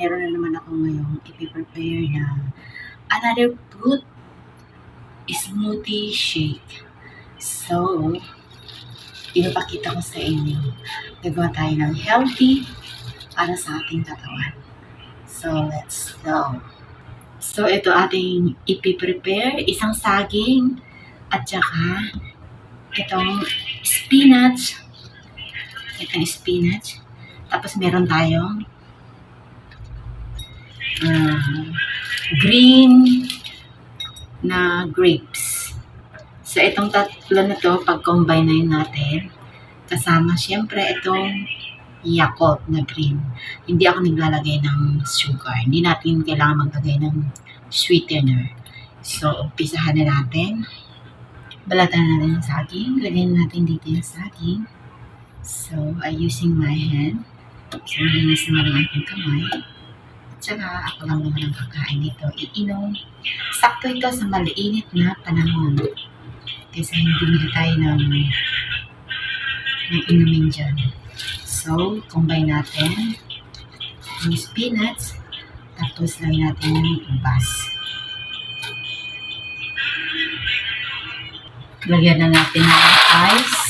meron na naman ako ngayong ipiprepare na another fruit smoothie shake. So, ipapakita ko sa inyo. Gagawa tayo ng healthy para sa ating katawan. So, let's go. So, ito ating ipiprepare. Isang saging at saka itong spinach. Itong spinach. Tapos meron tayong green na grapes. So, itong tatlo na to, pag-combine na natin, kasama syempre itong Yakult na green. Hindi ako naglalagay ng sugar. Hindi natin kailangan maglagay ng sweetener. So, umpisahan na natin. Balatan na natin yung saging. Lagyan natin dito yung saging. So, I using my hand. So, malinis naman ang aking kamay. At saka, ako lang naman ang kakain nito. Iinom. Sakto ito sa maliinit na panahon. Kasi hindi bumili tayo ng, ng inumin dyan. So, combine natin yung spinach. Tapos, lagyan natin yung ubas. Lagyan na natin ng ice.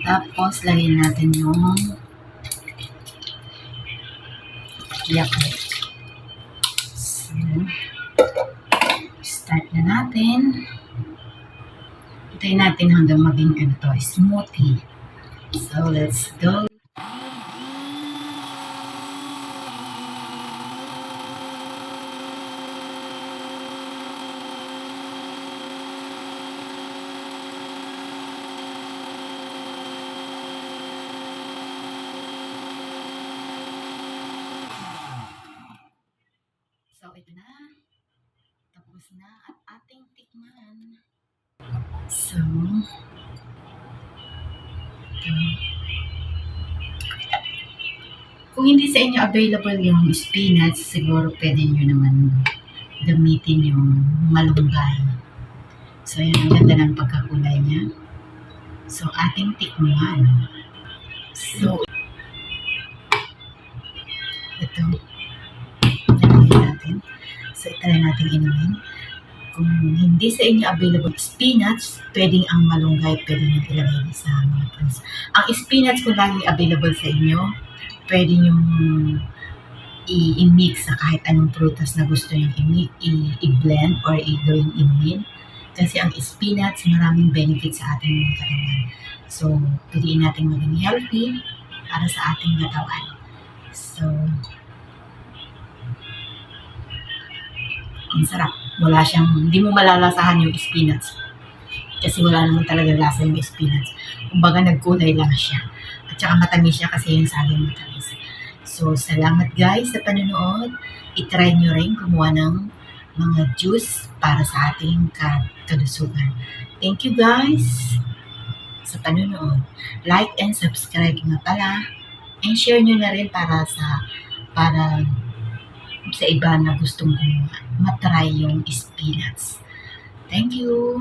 Tapos, lagyan natin yung yakult. So, start na natin. Hintayin natin hanggang maging ano to, smoothie. So, let's go. So, ito na. Tapos na at ating tikman. So. Kung hindi sa inyo available yung spinach, siguro pwede nyo naman gamitin yung malunggay. So, yan ang ganda ng pagkakulay niya. So, ating tikman. So, ito. So, itry natin inumin. Kung hindi sa inyo available spinach, pwedeng ang malunggay, pwede nyo ilagay sa mga fruits. Ang spinach kung lagi available sa inyo, pwede nyo i-mix sa kahit anong prutas na gusto nyo i-blend or i-gawing inumin. Kasi ang spinach, maraming benefits sa ating katawan. So, piliin natin maging healthy para sa ating katawan. So, ang sarap. Wala siyang, hindi mo malalasahan yung spinach. Kasi wala naman talaga lasa yung spinach. Kumbaga nagkulay lang siya. At saka matamis siya kasi yung saging matamis. So, salamat guys sa panonood. I-try nyo rin kumuha ng mga juice para sa ating ka- kalusugan. Thank you guys sa panonood. Like and subscribe nga pala. And share nyo na rin para sa para sa iba na gustong matry yung spinach. Thank you!